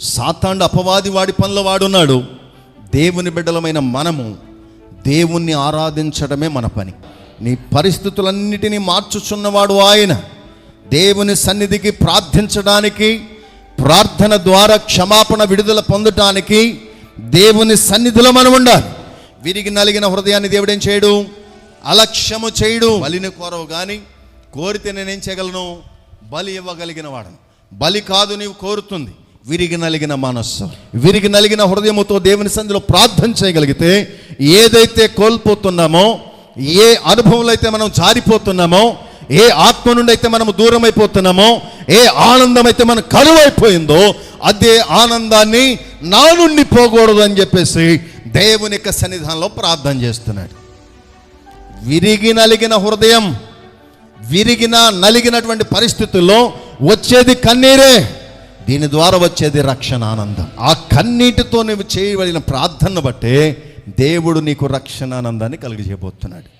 సాతాండు అపవాది వాడి పనిలో వాడున్నాడు. దేవుని బిడ్డలమైన మనము దేవుణ్ణి ఆరాధించడమే మన పని. నీ పరిస్థితులన్నిటినీ మార్చుచున్నవాడు ఆయన. దేవుని సన్నిధికి ప్రార్థించడానికి ప్రార్థన ద్వారా క్షమాపణ విడుదల పొందటానికి దేవుని సన్నిధిలో మనం ఉండాలి. విరిగి నలిగిన హృదయాన్ని దేవుడేం చేయడు? అలక్ష్యము చేయడు. బలిని కోరవు కానీ కోరితే నేనేం చేయగలను? బలి ఇవ్వగలిగిన వాడను. బలి కాదు నీవు కోరుతుంది. విరిగి నలిగిన మనస్సు విరిగి నలిగిన హృదయముతో దేవుని సంధిలో ప్రార్థన చేయగలిగితే ఏదైతే కోల్పోతున్నామో ఏ అనుభవంలో అయితే మనం జారిపోతున్నామో ఏ ఆత్మ నుండి అయితే మనం దూరం అయిపోతున్నామో ఏ ఆనందం అయితే మనం కరువైపోయిందో అదే ఆనందాన్ని నా నుండి పోకూడదు అని చెప్పేసి దేవుని యొక్క సన్నిధానంలో ప్రార్థన చేస్తున్నాడు. విరిగి నలిగిన హృదయం విరిగిన నలిగినటువంటి పరిస్థితుల్లో వచ్చేది కన్నీరే. దీని ద్వారా వచ్చేది రక్షణ ఆనందం. ఆ కన్నీటితో నువ్వు చేయబడిన ప్రార్థన బట్టే దేవుడు నీకు రక్షణ ఆనందాన్ని కలిగజేయబోతున్నాడు.